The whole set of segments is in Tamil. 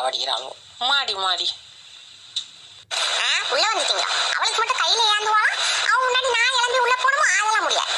சாவடிக்கிறாளோ மாடி மாடி. உள்ள வந்துட்டீங்களா? அவளுக்கு மட்டும் கையில ஏந்துவாளா? அவன் முன்னாடி நான் இழந்து உள்ள போனோமோ அதெல்லாம் முடியாது.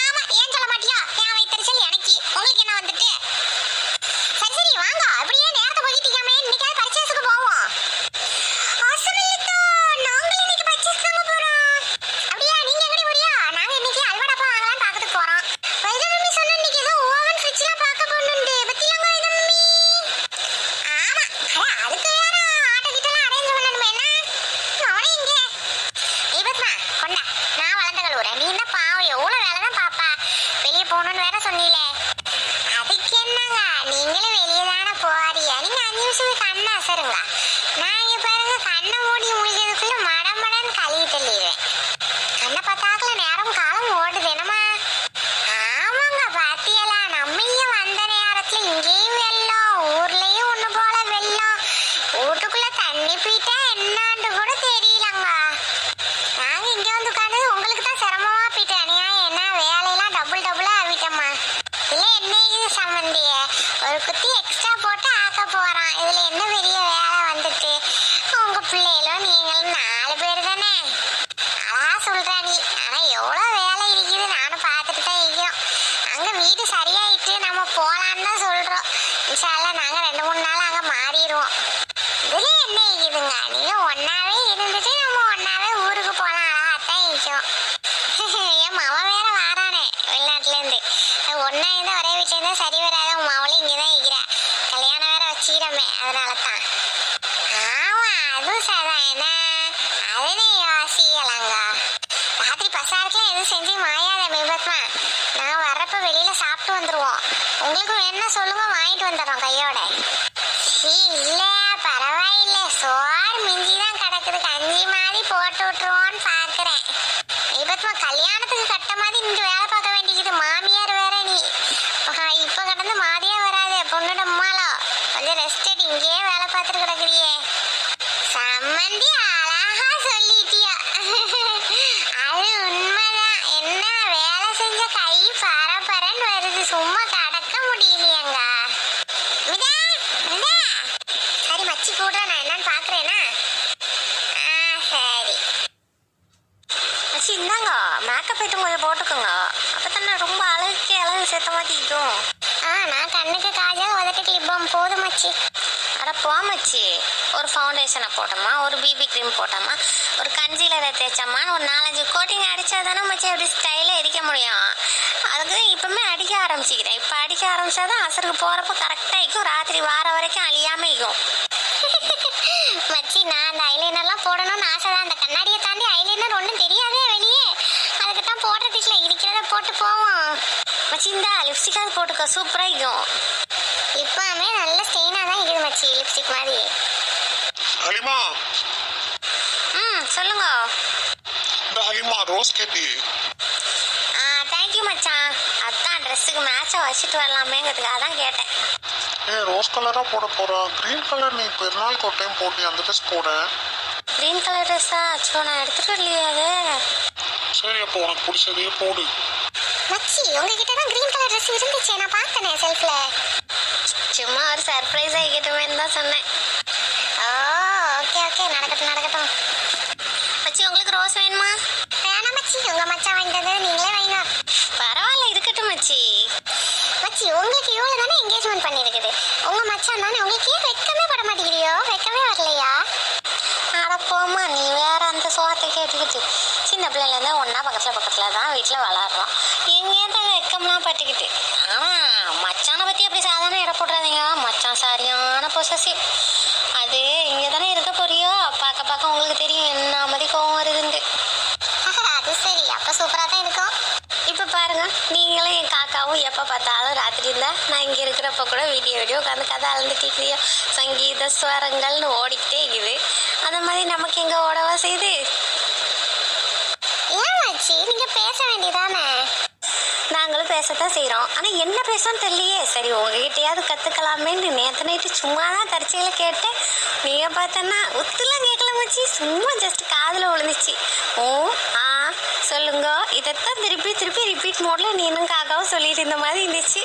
ஆமா ஏன் சொல்ல மாட்டியா? பற்றி எக்ஸ் அதனால தான் ஆமாம் அதுவும் சாதான் என்ன? அதுனே யோசிக்கலாங்க. ராத்திரி எதுவும் செஞ்சு மாயாத மேபத்மா நான் வர்றப்ப வெளியில் சாப்பிட்டு வந்துடுவோம் உங்களுக்கும் வேணும்னா சொல்லுங்க வாங்கிட்டு வந்துடுறோம் கையோட. இல்லை பரவாயில்ல. சோறு மிஞ்சி தான் கிடக்குது. கஞ்சி மாதிரி போட்டு விட்டுருவோன்னு பார்க்குறேன் மேபத்மா கல்யாணத்துக்கு கட்ட மாதிரி நின்று வேலை பார்க்க வேண்டியது மாமியார் வேற நீ. இப்போ கடந்து மா பார்த்துட்டு கிடக்குறியே? சம்மந்தி அழகா சொல்லிட்டியா. அது உண்மைதான். என்ன வேலை செஞ்ச கை பரபரன்னு வருது. சும்மா கடக்க முடியலையங்க. சரி மச்சி கூட நான் என்னன்னு பாக்குறேனா சரி. மச்சி இந்தாங்க. மேக்கப் ஐட்டம் கொஞ்சம் போட்டுக்கோங்க. அப்போ ரொம்ப அழகுக்கு அழகு சேர்த்த மாதிரி இருக்கும். ஆ நான் கண்ணுக்கு காஜா உதட்டுக்கு லிப்பம் போதும் மச்சி. அட போமச்சி. ஒரு ஃபவுண்டேஷனை போட்டோமா ஒரு பிபி க்ரீம் போட்டோமா ஒரு கன்சீலரை தேய்ச்சோமான்னு ஒரு நாலஞ்சு கோட்டிங் அடித்தா தானே மச்சி அப்படி ஸ்டைலாக எரிக்க முடியும். அதுக்கு இப்போமே அடிக்க ஆரம்பிச்சிக்கிறேன். இப்போ அடிக்க ஆரம்பித்தா தான் அசருக்கு போகிறப்ப கரெக்டாக இருக்கும். ராத்திரி வார வரைக்கும் அழியாமல் இருக்கும். மச்சி நான் அந்த ஐலைனெல்லாம் போடணும்னு ஆசை தான். அந்த கண்ணாடியை தாண்டி ஐலைனர் ஒன்றும் தெரியாதே வெளியே. அதுக்கு தான் போடுறதுக்கு இருக்கிறத போட்டு போவோம். மச்சி இந்த லிப்ஸ்டிக்காவது போட்டுக்கோ. சூப்பராக இருக்கும். இப்போவுமே நல்ல ஸ்டெயினாக தான் இருக்குது மச்சி லிப்ஸ்டிக் மாதிரி. ஹலிமா. ம் சொல்லுங்க. இந்த ஹலிமா ரோஸ் கேட்டி ஆ தேங்க்யூ மச்சான். அதான் ட்ரெஸ்ஸுக்கு மேட்சாக வச்சுட்டு வரலாமேங்கிறதுக்காக தான் கேட்டேன். ஏ ரோஸ் கலரா போட போறா? கிரீன் கலர் நீ பெருநாளுக்கு ஒரு டைம் போட்டி அந்த ட்ரெஸ் போட. க்ரீன் கலர் ட்ரெஸ்ஸா அச்சோ நான் எடுத்துகிட்டு வரலையே அது. சரி அப்போ உனக்கு பிடிச்சதையே போடு. மச்சி உங்ககிட்ட தான் க்ரீன் கலர் ட்ரெஸ் இருந்துச்சு. நான் பார்த்தேனே செல்ஃபில் சும்மா ஒரு சர்ப்ரைஸ் ஆகிக்கிட்டுமேன்னு தான் சொன்னேன். ஓ ஓகே ஓகே நடக்கட்டும் நடக்கட்டும். மச்சி உங்களுக்கு ரோஸ் வேணுமா? வேணாம் மச்சி. உங்க மச்சான் வாங்கிட்டு வந்தது நீங்களே வைங்க பரவாயில்ல இருக்கட்டும் மச்சி. மச்சி உங்களுக்கு இவ்வளோ தானே என்கேஜ்மெண்ட் பண்ணியிருக்குது. உங்க மச்சான் தானே உங்களுக்கு ஏன் வெக்கமே பட மாட்டேங்கிறியோ? வெக்கமே வரலையா? அட போம்மா நீ வேற அந்த சோகத்தை கேட்டுக்கிட்டு. சின்ன பிள்ளைலேருந்து ஒன்றா பக்கத்தில் பக்கத்தில் தான் வீட்டில் வளர்றோம். எங்கேருந்து வெக்கம்லாம் பட்டுக்கிட்டு. ஆனால் மச்சானை பற்றி அப்படி சாதாரண இட போடுறாதீங்க மச்சான் சரியான பொசசிவ் அது இங்கே தானே இருக்க போறியோ? பார்க்க பார்க்க உங்களுக்கு தெரியும் என்ன மாதிரி கோவம் வருதுன்ட்டு. அது சரி அப்போ சூப்பராக தான் இருக்கும். இப்போ பாருங்க நீங்களும் என் காக்காவும் எப்போ பார்த்தாலும் ராத்திரி இருந்தால் நான் இங்கே இருக்கிறப்ப கூட வீடியோ வீடியோ உட்காந்து கதை அழுந்துட்டு சங்கீத ஸ்வரங்கள்னு ஓடிக்கிட்டே இருக்குது. அந்த மாதிரி நமக்கு எங்கே ஓடவா செய்யுது ஏன் மச்சி நீங்க பேச வேண்டியதானே? நாங்களும் பேசத்தான் செய்கிறோம் ஆனால் என்ன பேசணும்னு தெரியலையே. சரி உங்ககிட்டயாவது கற்றுக்கலாமேன்னு நேற்று நைட்டு சும்மா தான் தரிசையில் கேட்டேன். நீங்கள் பார்த்தோன்னா ஒத்துலாம் கேட்கல மச்சி. சும்மா ஜஸ்ட் காதில் விழுந்துச்சு. ஓ ஆ சொல்லுங்க. இதைத்தான் திருப்பி திருப்பி ரிப்பீட் மோடில் நீனும் காக்காவும் சொல்லிட்டு இருந்த மாதிரி இருந்துச்சு.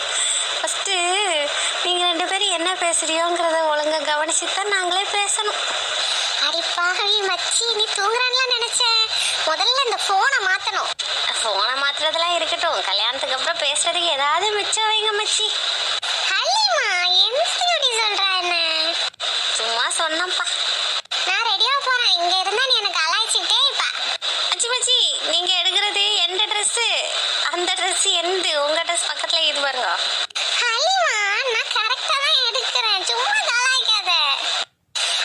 ஃபஸ்ட்டு நீங்கள் ரெண்டு பேரும் என்ன பேசுறியோங்கிறத ஒழுங்கா கவனிச்சு தான் நாங்களே பேசணும். அடிப்பாகவே மச்சி நீ தூங்குறான்லாம் நினச்சேன். முதல்ல இந்த ஃபோனை மாற்றணும் இருக்கட்டும் கல்யாணத்துக்கு அப்புறம் பேசுறதுக்கு ஏதாவது மிச்சம் வைங்க மச்சி. சும்மா சொன்னப்பா நான் ரெடியா போறேன். இங்க இருந்தா நீ எனக்கு அலாய்ச்சிட்டே மச்சி மச்சி நீங்க எடுக்கிறது எந்த Dress? அந்த Dress எந்த? உங்க ட்ரெஸ் பக்கத்துல இது பாருங்க ஹலிமா நான் கரெக்டா தான் எடுக்கிறேன் சும்மா கலாய்க்காத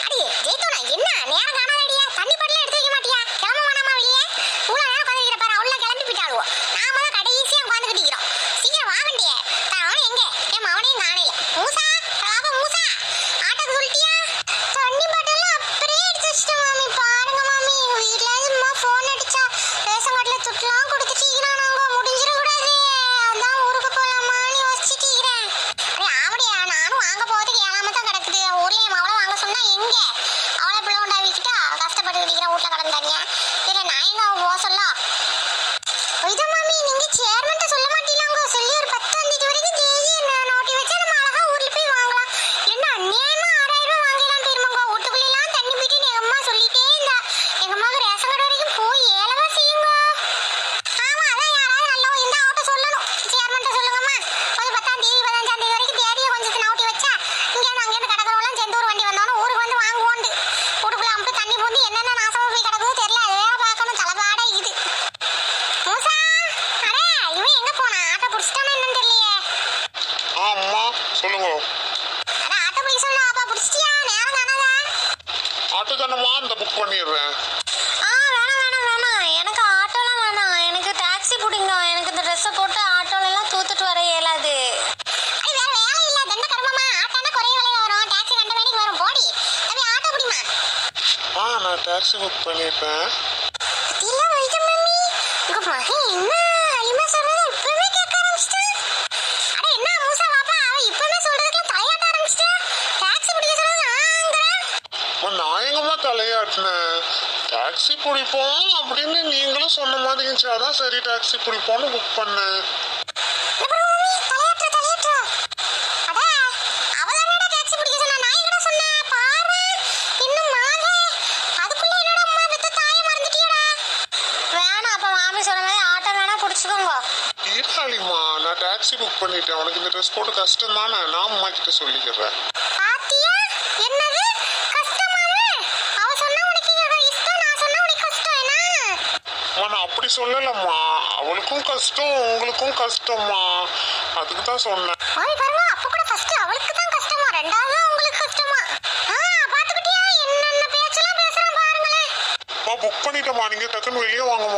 அடி ஜெயித்தோனா என்ன நேரம் காணாதடியா தண்ணி படல எடுத்து வைக்க மாட்டியா கிளம்ப வேணாமா வெளியே இவ்வளவு நேரம் உட்காந்துக்கிற பாரு அவ்வளோ கிளம்பி போயிட்டாளுவோ நாம தான் கடைசியா உட்காந்துக்கிட்டு இருக்கிறோம் சீக்கிரம் வாங்கண்டியே அவன் எங்க என் அவனையும் காணையில மூசா பாபா மூசா ஆட்டோக்கு சொல்லிட்டியா தண்ணி படல அப்படியே எடுத்து வச்சிட்டேன் மாமி பாருங்க மாமி வீட்ல சும்மா ஃபோன் அடிச்சா ரேஷன் கார்டுல துட்டுலாம் கொடுத்துட்டீங்கன்னா நாங்க முடிஞ்சிடக்கூடாது அதான் ஊருக்கு போலாமான்னு யோசிச்சுட்டு இருக்கிறேன் அடே ஆவடியா நானும் வாங்க போறதுக்கு ஏழாம தான் கிடக்குது ஊர்ல என் மவளை வாங்க சொன்னா எங்க அவளை பிள்ளை உண்டாவிக்கிட்டா கஷ்டப்பட்டு இருக்கிற வீட்டுல கிடந்தானியா இதுல நான் எங்க அவ போக சொல்ல இது மாமி நீங்க சேர்மன்ட்ட சொல்ல மாட்டீங்களாங்க சொல்லி ஒரு பத்தாம் தேதி வரைக்கும் தேதி நோட்டி வச்சா நம்ம அழகா ஊர்ல போய் வாங்கலாம் என்ன அநியாயமா ஆறாயிரம் ரூபாய் வாங்கலாம் போயிருமாங்க வீட்டுக்குள்ள எல்லாம் தண்ணி போயிட்டு எங்க அம்மா சொல்லிட்டே இருந்தா எங்க அம்மாவுக்கு ரேஷன் கடை வரைக்கும் போய் ஏழவா செய்யுங்க ஆமா அதான் யாராவது நல்ல இந்த ஆட்டோ சொல்லணும் சேர்மன்ட்ட சொல்லுங்கம்மா ஒரு பத்தாம் தேதி பதினஞ்சாம் தேதி வரைக்கும் தேதியை கொஞ்சம் நவுட்டி வச்சா இங்கேருந்து அங்கேருந்து கடற்கரெல்லாம் சேர்ந்து ஒரு வண்டி வந்தாலும் ஊருக்கு வந்து வாங்குவோண்டு வீட்டுக்குள்ள அம்பிட்டு தண்ணி பூந்து என்னென்ன நாசமா போய் கிடக்குதோ தெரியல அதை வேற பார்க்கணும் தலைபாடா இது மூசா அடே இவன் எங்க போனா ஆட்டோ பிடிச்சிட்டானா என்னன்னு தெரியலையே ஆ அம்மா சொல்லுங்க அட ஆட்டோ பிடிக்க சொல்லு அப்பா பிடிச்சிட்டியா நேரம் தானதா ஆட்டோ தானம்மா இந்த புக் பண்ணிடுறேன் ஆ வேணாம் வேணாம் வேணாம் எனக்கு ஆட்டோலாம் வேணாம் எனக்கு டாக்ஸி பிடிங்க எனக்கு இந்த ட்ரெஸ்ஸை போட்டு ஆட்டோலலாம் தூத்துட்டு வர இயலாது ஐ வேற வேலை இல்ல தண்ட கர்மமா ஆட்டோனா குறைய விலையில வரும் டாக்ஸி ரெண்டு மணிக்கு வரும் போடி தம்பி ஆட்டோ பிடிமா ஆ டாக்ஸி புக் பண்ணிட்டேன் இல்ல வைத்த மம்மி உங்க மகன் என்ன அலிமா சொல்றத இப்பவே கேட்க ஆரம்பிச்சிட்டா? அட என்ன மூசா பாப்பா. அவ இப்பவே சொல்றதுக்கு தலையாட்ட ஆரம்பிச்சிட்டா. டாக்ஸி பிடிக்க சொல்றது ஆங்கறா அம்மா, நான் எங்கம்மா தலையாட்டினேன் டாக்ஸி பிடிப்போம் அப்படின்னு நீங்களும் சொன்ன மாதிரி இருந்துச்சு. அதான் சரி டாக்ஸி பிடிப்போம்னு புக் பண்ணேன் அப்புறம் மம்மி தலையாட்ட தலையாட்ட அட அவ தானடா டாக்ஸி பிடிக்க சொன்னா நான் எங்கடா சொன்னேன் பாரு இன்னும் மாதே அதுக்குள்ள என்னடா அம்மா பெத்த தாயை மறந்துட்டியடா மாமி சொன்ன மாதிரி ஆட்டோ வேணா பிடிச்சிக்கோங்க. இருக்காளிம்மா நான் டாக்ஸி புக் பண்ணிட்டேன். உனக்கு இந்த ட்ரெஸ் போட்டு கஷ்டம் தானே நான் அம்மா கிட்ட சொல்லிக்கிறேன். பாத்தியா? என்னது? கஷ்டமாவே? அவ சொன்னா உனக்கு இஷ்டம் நான் சொன்னா உனக்கு கஷ்டம் என்ன? நான் அப்படி சொல்லலம்மா. அவளுக்கும் கஷ்டம் உங்களுக்கும் கஷ்டம்மா. அதுக்கு தான் சொன்னேன். அப்ப கூட ஃபர்ஸ்ட் அவளுக்கு தான் கஷ்டமா? ரெண்டாவது உங்களுக்கு கஷ்டமா? ஆ பாத்துக்கிட்டியா? என்னென்ன பேச்செல்லாம் பேசுறான் பாருங்களேன். அம்மா புக் பண்ணிட்டேம்மா. நீங்கள் டக்குன்னு வெளியே வாங்கம்மா.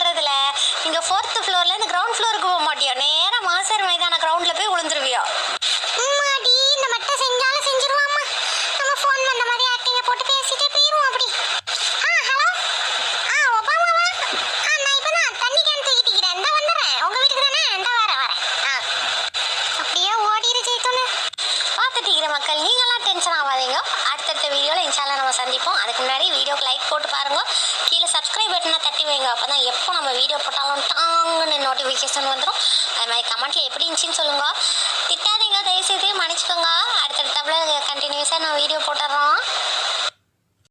மக்கள் நீங்களாம் டென்ஷன் ஆகாதீங்க. அடுத்தடுத்த வீடியோவில் இன்ஷால்லா நம்ம சந்திப்போம். அதுக்கு முன்னாடி வீடியோக்கு லைக் போட்டு பாருங்கள் கீழே சப்ஸ்கிரைப் பட்டனை தட்டி வைங்க. அப்போ தான் எப்போ நம்ம வீடியோ போட்டாலும் டாங்குன்னு நோட்டிஃபிகேஷன் வந்துடும் அது மாதிரி கமெண்ட்டில் எப்படி இருந்துச்சுன்னு சொல்லுங்க. திட்டாதீங்க தயவுசெய்து மன்னிச்சுக்கோங்க. அடுத்தடுத்தப்பில் கண்டினியூஸாக நான் வீடியோ போட்டுடுறோம்